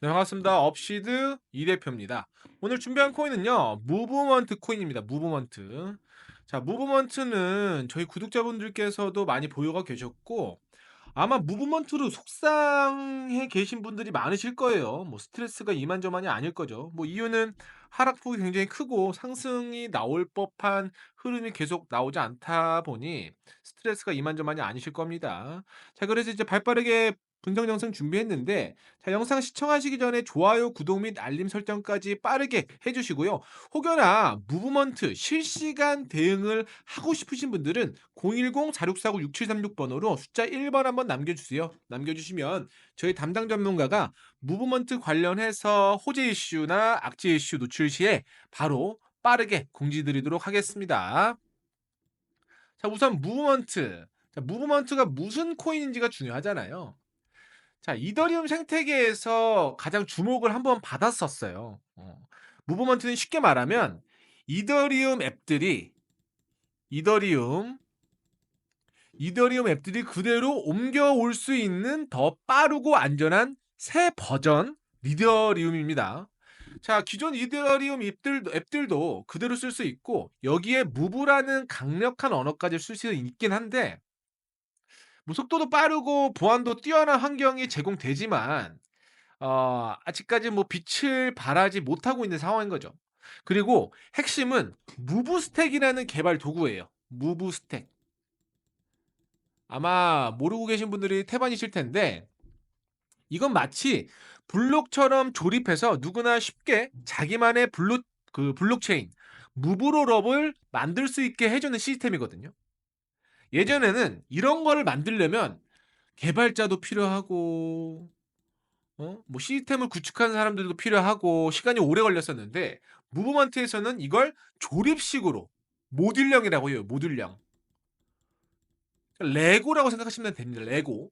네, 반갑습니다. 업시드 이 대표입니다. 오늘 준비한 코인은요, 무브먼트 코인입니다. 무브먼트. 자, 무브먼트는 저희 구독자분들께서도 많이 보유가 계셨고, 아마 무브먼트로 속상해 계신 분들이 많으실 거예요. 뭐 스트레스가 이만저만이 아닐 거죠. 뭐 이유는 하락폭이 굉장히 크고 상승이 나올 법한 흐름이 계속 나오지 않다 보니 스트레스가 이만저만이 아니실 겁니다. 자, 그래서 이제 발빠르게 분석 영상 준비했는데 자, 영상 시청하시기 전에 좋아요, 구독 및 알림 설정까지 빠르게 해주시고요. 혹여나 무브먼트 실시간 대응을 하고 싶으신 분들은 010-4649-6736번으로 숫자 1번 한번 남겨주세요. 남겨주시면 저희 담당 전문가가 무브먼트 관련해서 호재 이슈나 악재 이슈 노출 시에 바로 빠르게 공지드리도록 하겠습니다. 자, 우선 무브먼트. 자, 무브먼트가 무슨 코인인지가 중요하잖아요. 자, 이더리움 생태계에서 가장 주목을 한번 받았었어요. 어. 무브먼트는 쉽게 말하면 이더리움 앱들이 이더리움 이더리움 앱들이 그대로 옮겨올 수 있는 더 빠르고 안전한 새 버전 리더리움입니다. 자, 기존 이더리움 앱들, 앱들도 그대로 쓸 수 있고 여기에 무브라는 강력한 언어까지 쓸 수 있긴 한데 뭐 속도도 빠르고 보안도 뛰어난 환경이 제공되지만 어, 아직까지 뭐 빛을 발하지 못하고 있는 상황인 거죠. 그리고 핵심은 무브 스택이라는 개발 도구예요. 무브 스택. 아마 모르고 계신 분들이 태반이실 텐데 이건 마치 블록처럼 조립해서 누구나 쉽게 자기만의 블록 그 블록체인 무브로럽을 만들 수 있게 해주는 시스템이거든요. 예전에는 이런 거를 만들려면 개발자도 필요하고 어? 뭐 시스템을 구축하는 사람들도 필요하고 시간이 오래 걸렸었는데 무브먼트에서는 이걸 조립식으로 모듈형이라고 해요. 모듈형. 레고라고 생각하시면 됩니다. 레고.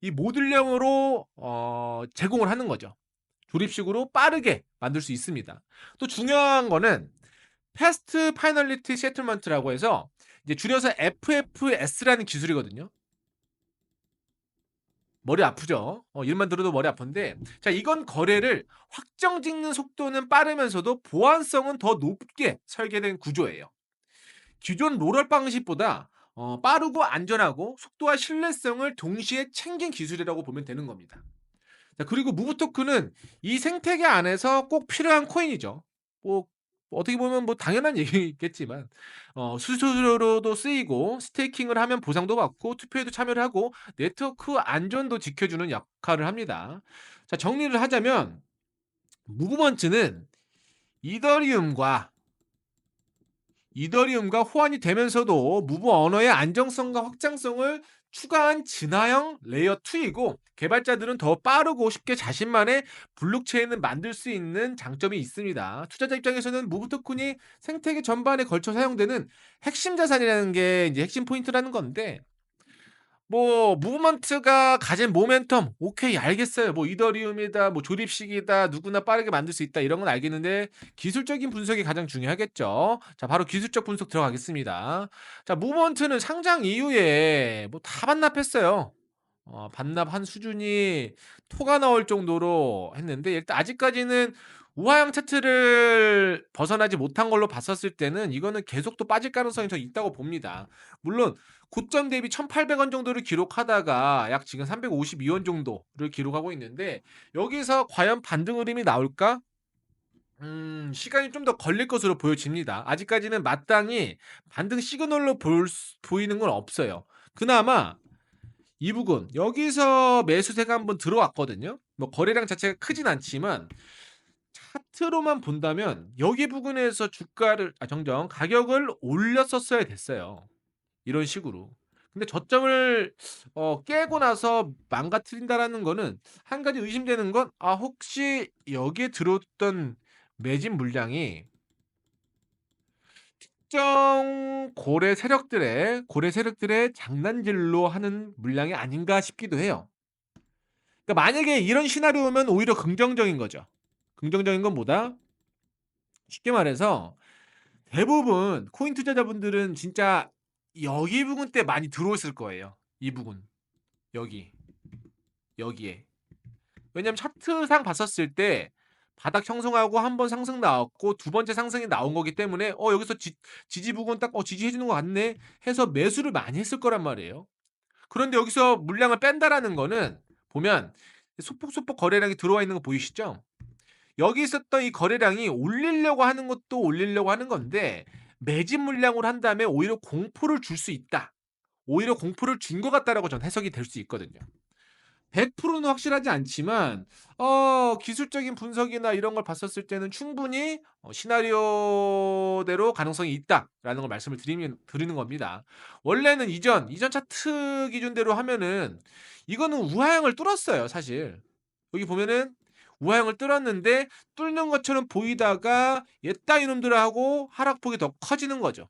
이 모듈형으로 어, 제공을 하는 거죠. 조립식으로 빠르게 만들 수 있습니다. 또 중요한 거는 패스트 파이널리티 세틀먼트라고 해서 이제 줄여서 FFS라는 기술이거든요. 머리 아프죠? 어, 이름만 들어도 머리 아픈데, 자, 이건 거래를 확정 짓는 속도는 빠르면서도 보안성은 더 높게 설계된 구조예요. 기존 롤업 방식보다 어, 빠르고 안전하고 속도와 신뢰성을 동시에 챙긴 기술이라고 보면 되는 겁니다. 자, 그리고 무브 토큰은 이 생태계 안에서 꼭 필요한 코인이죠. 뭐 어떻게 보면 뭐 당연한 얘기겠지만 어, 수수료로도 쓰이고 스테이킹을 하면 보상도 받고 투표에도 참여를 하고 네트워크 안전도 지켜주는 역할을 합니다. 자 정리를 하자면 무브먼트는 이더리움과 이더리움과 호환이 되면서도 무브 언어의 안정성과 확장성을 추가한 진화형 레이어 2이고 개발자들은 더 빠르고 쉽게 자신만의 블록체인을 만들 수 있는 장점이 있습니다. 투자자 입장에서는 무브 토큰이 생태계 전반에 걸쳐 사용되는 핵심 자산이라는 게 이제 핵심 포인트라는 건데 뭐 무브먼트가 가진 모멘텀 오케이 알겠어요. 뭐 이더리움이다, 뭐 조립식이다, 누구나 빠르게 만들 수 있다 이런 건 알겠는데 기술적인 분석이 가장 중요하겠죠. 자, 바로 기술적 분석 들어가겠습니다. 자, 무브먼트는 상장 이후에 뭐 다 반납했어요. 어, 반납한 수준이 토가 나올 정도로 했는데 일단 아직까지는 우하향 차트를 벗어나지 못한 걸로 봤었을 때는 이거는 계속 또 빠질 가능성이 더 있다고 봅니다. 물론 고점 대비 1,800원 정도를 기록하다가 약 지금 352원 정도를 기록하고 있는데 여기서 과연 반등 흐름이 나올까? 음, 시간이 좀 더 걸릴 것으로 보여집니다. 아직까지는 마땅히 반등 시그널로 볼 수- 보이는 건 없어요. 그나마 이 부분 여기서 매수세가 한번 들어왔거든요. 뭐 거래량 자체가 크진 않지만 차트로만 본다면 여기 부근에서 주가를 아 정정 가격을 올렸었어야 됐어요. 이런 식으로. 근데 저점을 어 깨고 나서 망가뜨린다라는 거는 한 가지 의심되는 건 아 혹시 여기에 들어왔던 매집 물량이 특정 고래 세력들의 고래 세력들의 장난질로 하는 물량이 아닌가 싶기도 해요. 그러니까 만약에 이런 시나리오면 오히려 긍정적인 거죠. 긍정적인 건 뭐다? 쉽게 말해서 대부분 코인 투자자분들은 진짜 여기 부근 때 많이 들어오실 거예요. 이 부근. 여기. 여기에. 왜냐면 차트상 봤었을 때 바닥 형성하고 1번 상승 나왔고 두 번째 상승이 나온 거기 때문에 '어 여기서 지 지지 부근 딱 어 지지해 주는 것 같네.' 해서 매수를 많이 했을 거란 말이에요. 그런데 여기서 물량을 뺀다라는 거는 보면 소폭소폭 거래량이 들어와 있는 거 보이시죠? 여기 있었던 이 거래량이 올리려고 하는 것도 올리려고 하는 건데 매집 물량으로 한다면 오히려 공포를 줄 수 있다. 오히려 공포를 준 것 같다라고 저는 해석이 될 수 있거든요. 100%는 확실하지 않지만 어 기술적인 분석이나 이런 걸 봤었을 때는 충분히 어 시나리오대로 가능성이 있다라는 걸 말씀을 드리면 드리는 겁니다. 원래는 이전, 이전 차트 기준대로 하면은 이거는 우하향을 뚫었어요 사실. 여기 보면은 우하향을 뚫었는데 뚫는 것처럼 보이다가 "옛다 이놈들아." 하고 하락폭이 더 커지는 거죠.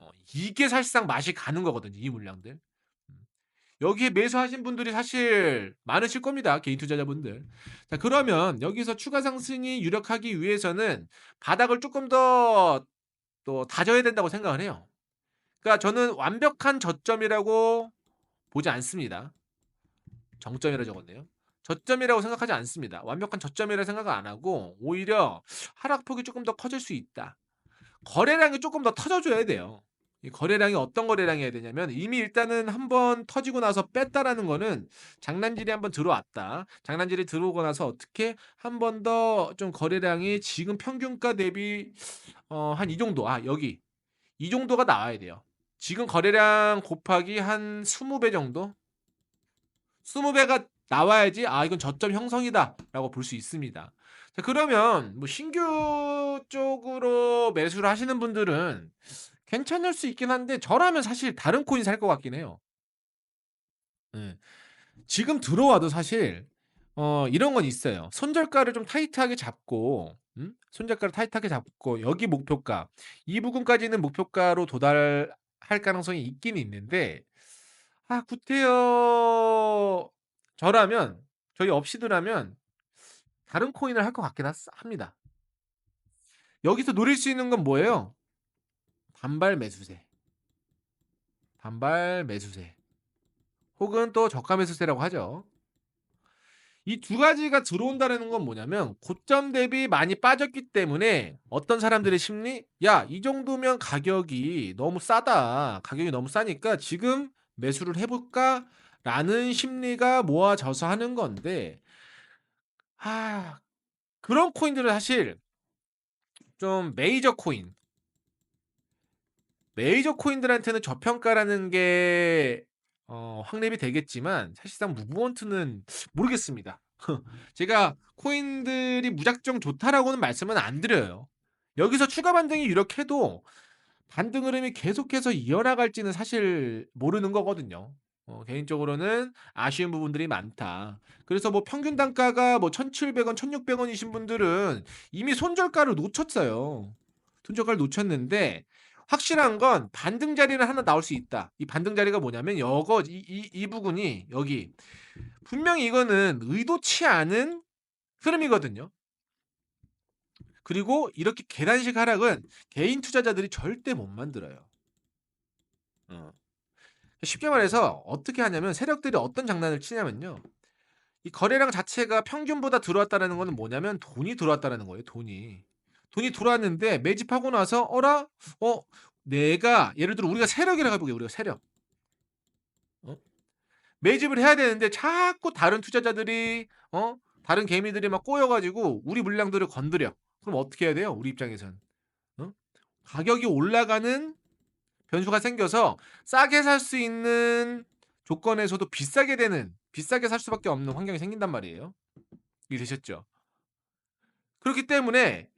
어 이게 사실상 맛이 가는 거거든요 이 물량들. 음. 여기에 매수하신 분들이 사실 많으실 겁니다 개인 투자자분들. 자 그러면 여기서 추가 상승이 유력하기 위해서는 바닥을 쪼끔 더또 다져야 된다고 생각을 해요. 그러니까 저는 완벽한 저점이라고 보지 않습니다. 정점이라 적었네요. 저점이라고 생각하지 않습니다. 완벽한 저점이라 생각을 안 하고 오히려 하락폭이 쪼끔 더 커질 수 있다. 거래량이 쪼끔 더 터져 줘야 돼요. 이 거래량이 어떤 거래량이어야 되냐면 이미 일단은 1번 터지고 나서 뺐다라는 거는 장난질이 1번 들어왔다. 장난질이 들어오고 나서 어떻게 1번더 좀 거래량이 지금 평균가 대비 어 한 이 정도 아 여기 이 정도가 나와야 돼요. 지금 거래량 곱하기 한 20배 정도? 20 배가 나와야지 '아 이건 저점 형성이다.'라고 볼 수 있습니다. 자 그러면 뭐 신규 쪽으로 매수를 하시는 분들은 괜찮을 수 있긴 한데 저라면 사실 다른 코인 살 것 같긴 해요. 예. 지금 들어와도 사실 어 이런 건 있어요. 손절가를 좀 타이트하게 잡고 음 손절가를 타이트하게 잡고 여기 목표가 이 부분까지는 목표가로 도달할 가능성이 있긴 있는데 아 구태여 저라면 저희 업시드라면 다른 코인을 할 것 같긴 합니다. 여기서 노릴 수 있는 건 뭐예요? 반발 매수세. 반발 매수세. 혹은 또 저가 매수세라고 하죠. 이 두 가지가 들어온다라는 건 뭐냐면 고점 대비 많이 빠졌기 때문에 어떤 사람들의 심리 '야 이 정도면 가격이 너무 싸다. 가격이 너무 싸니까 지금 매수를 해 볼까?' 라는 심리가 모아져서 하는 건데 아 그런 코인들은 사실 좀 메이저 코인 메이저 코인들한테는 저평가라는 게 어 확립이 되겠지만 사실상 무브먼트는 모르겠습니다. 제가 코인들이 무작정 좋다라고는 말씀은 안 드려요. 여기서 추가 반등이 유력해도 반등 흐름이 계속해서 이어나갈지는 사실 모르는 거거든요. 어 개인적으로는 아쉬운 부분들이 많다. 그래서 뭐 평균 단가가 뭐 1,700 원, 1,600 원이신 분들은 이미 손절가를 놓쳤어요. 손절가를 놓쳤는데 확실한 건 반등 자리는 하나 나올 수 있다. 이 반등 자리가 뭐냐면 여거 이 이 이 부분이 여기 분명히 이거는 의도치 않은 흐름이거든요. 그리고 이렇게 계단식 하락은 개인 투자자들이 절대 못 만들어요. 어. 쉽게 말해서 어떻게 하냐면 세력들이 어떤 장난을 치냐면요. 이 거래량 자체가 평균보다 들어왔다라는 거는 뭐냐면 돈이 들어왔다라는 거예요, 돈이. 돈이 들어왔는데 매집하고 나서 어라? 어 내가 예를 들어 우리가 세력이라고 해 볼게요, 우리가 세력. 어? 매집을 해야 되는데 자꾸 다른 투자자들이 어 다른 개미들이 막 꼬여 가지고 우리 물량들을 건드려. 그럼 어떻게 해야 돼요? 우리 입장에선. 어? 가격이 올라가는 변수가 생겨서 싸게 살 수 있는 조건에서도 비싸게 되는 비싸게 살 수밖에 없는 환경이 생긴단 말이에요. 이해되셨죠? 그렇기 때문에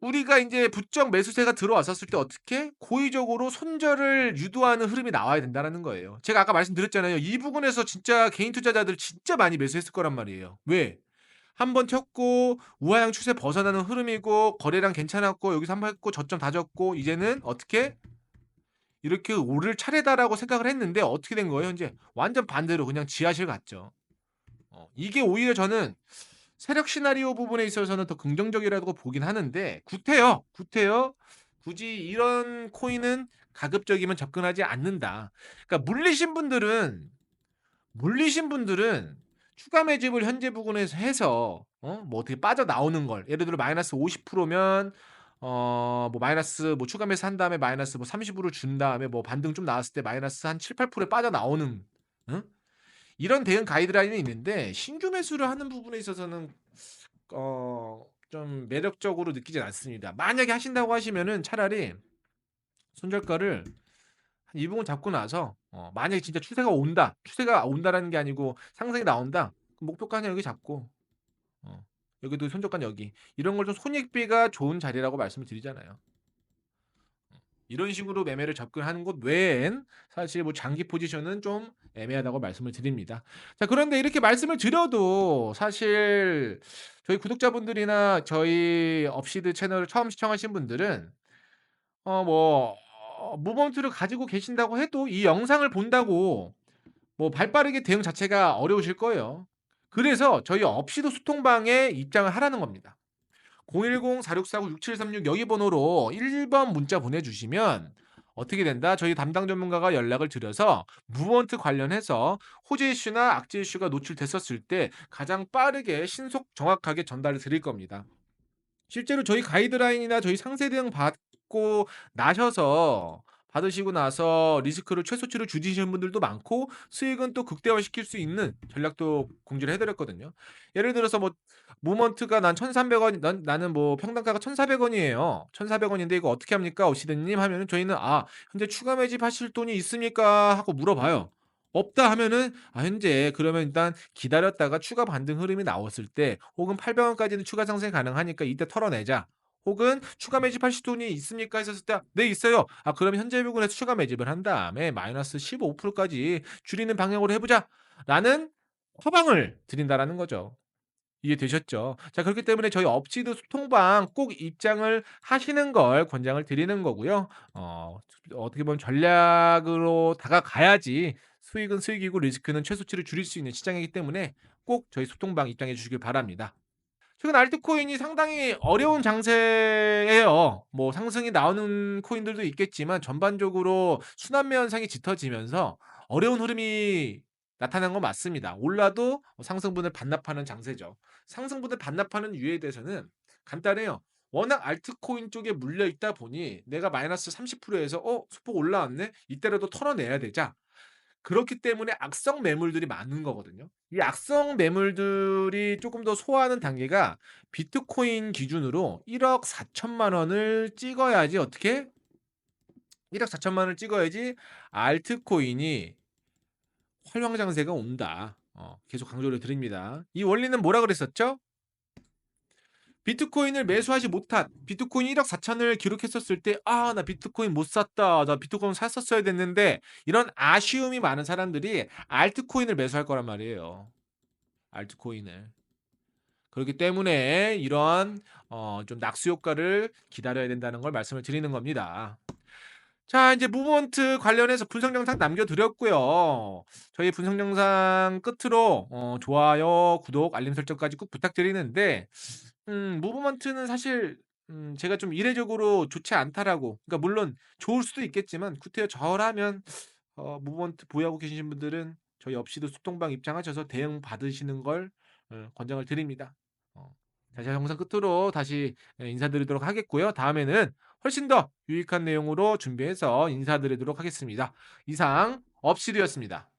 우리가 인제 부쩍 매수세가 들어왔었을 때 어떻게 고의적으로 손절을 유도하는 흐름이 나와야 된다라는 거예요. 제가 아까 말씀드렸잖아요. 이 부분에서 진짜 개인 투자자들 진짜 많이 매수했을 거란 말이에요. 왜? 1번 튀었고 우하향 추세 벗어나는 흐름이고 거래량 괜찮았고 여기서 1번 했고 저점 다졌고 이제는 어떻게 이렇게 오를 차례다라고 생각을 했는데 어떻게 된 거예요? 인제 완전 반대로 그냥 지하실 갔죠. 어 이게 오히려 저는 세력 시나리오 부분에 있어서는 더 긍정적이라고 보긴 하는데 구태여, 구태여 굳이 이런 코인은 가급적이면 접근하지 않는다. 그러니까 물리신 분들은 물리신 분들은 추가 매집을 현재 부근에서 해서 어 뭐 어떻게 빠져나오는 걸 예를 들어 마이너스 50%면 어 뭐 마이너스 뭐 추가 매수 한 다음에 마이너스 뭐 30으로 준 다음에 뭐 반등 좀 나왔을 때 마이너스 한 7-8%에 빠져나오는 응? 이런 대응 가이드라인은 있는데 신규 매수를 하는 부분에 있어서는 어 좀 매력적으로 느끼진 않습니다. 만약에 하신다고 하시면은 차라리 손절가를 한이 부분 잡고 나서 어 만약에 진짜 추세가 온다. 추세가 온다라는 게 아니고 상승이 나온다. 목표가는 여기 잡고 어 여기도 손절가는 여기. 이런 걸 좀 손익비가 좋은 자리라고 말씀을 드리잖아요. 이런 식으로 매매를 접근하는 것 외엔 사실 뭐 장기 포지션은 좀 애매하다고 말씀을 드립니다. 자 그런데 이렇게 말씀을 드려도 사실 저희 구독자분들이나 저희 업시드 채널을 처음 시청하신 분들은 어뭐어 무브먼트를 가지고 계신다고 해도 이 영상을 본다고 뭐 발빠르게 대응 자체가 어려우실 거예요. 그래서 저희 업시드 소통방에 입장을 하라는 겁니다. 010-4649-6736 여기 번호로 1번 문자 보내주시면 어떻게 된다? 저희 담당 전문가가 연락을 드려서 무브먼트 관련해서 호재 이슈나 악재 이슈가 노출됐었을 때 가장 빠르게 신속 정확하게 전달을 드릴 겁니다. 실제로 저희 가이드라인이나 저희 상세 대응 받고 나셔서 받으시고 나서 리스크를 최소치로 줄이시는 분들도 많고 수익은 또 극대화시킬 수 있는 전략도 공지를 해 드렸거든요. 예를 들어서 뭐 모먼트가 난 1,300원 난 나는 뭐 평단가가 1,400원이에요. 1,400원인데 이거 어떻게 합니까? 오시드님 하면은 저희는 "아 현재 추가 매집하실 돈이 있습니까?" 하고 물어봐요. 없다 하면은 아 현재 그러면 일단 기다렸다가 추가 반등 흐름이 나왔을 때 혹은 800원까지는 추가 상승이 가능하니까 이때 털어내자. 혹은 "추가 매집하실 돈이 있습니까?" 했었을 때 "네 있어요." 아 그럼 현재 부근에서 추가 매집을 한 다음에 마이너스 15% 까지 줄이는 방향으로 해 보자 라는 처방을 드린다라는 거죠. 이해되셨죠? 자 그렇기 때문에 저희 업시드 소통방 꼭 입장을 하시는 걸 권장을 드리는 거고요. 어 어떻게 보면 전략으로 다가가야지 수익은 수익이고 리스크는 최소치를 줄일 수 있는 시장이기 때문에 꼭 저희 소통방 입장해 주시길 바랍니다. 최근 알트코인이 상당히 어려운 장세예요. 뭐 상승이 나오는 코인들도 있겠지만 전반적으로 순환매 현상이 짙어지면서 어려운 흐름이 나타난 건 맞습니다. 올라도 상승분을 반납하는 장세죠. 상승분을 반납하는 이유에 대해서는 간단해요. 워낙 알트코인 쪽에 물려 있다 보니 내가 마이너스 30% 에서 '어 소폭 올라왔네. 이때라도 털어내야 되자.' 그렇기 때문에 악성 매물들이 많은 거거든요. 이 악성 매물들이 쪼끔 더 소화하는 단계가 비트코인 기준으로 1억 4천만 원을 찍어야지 어떻게 1억 4천만 원을 찍어야지 알트코인이 활황장세가 온다. 어 계속 강조를 드립니다. 이 원리는 뭐라 그랬었죠? 비트코인을 매수하지 못한 비트코인 1억 4천을 기록했었을 때 '아 나 비트코인 못 샀다. 나 비트코인 샀었어야 됐는데.' 이런 아쉬움이 많은 사람들이 알트코인을 매수할 거란 말이에요. 알트코인을. 그렇기 때문에 이러한 어좀 낙수 효과를 기다려야 된다는 걸 말씀을 드리는 겁니다. 자 이제 무브먼트 관련해서 분석 영상 남겨 드렸고요. 저희 분석 영상 끝으로 어 좋아요, 구독, 알림 설정까지 꼭 부탁드리는데 음 무브먼트는 사실 음 제가 좀 이례적으로 좋지 않다라고 그러니까 물론 좋을 수도 있겠지만 구태여 저라면 어 무브먼트 보유하고 계신 분들은 저희 없이도 소통방 입장하셔서 대응 받으시는 걸 어 권장을 드립니다. 어 다시 영상 끝으로 다시 예 인사드리도록 하겠고요. 다음에는 훨씬 더 유익한 내용으로 준비해서 인사드리도록 하겠습니다. 이상 업시드였습니다.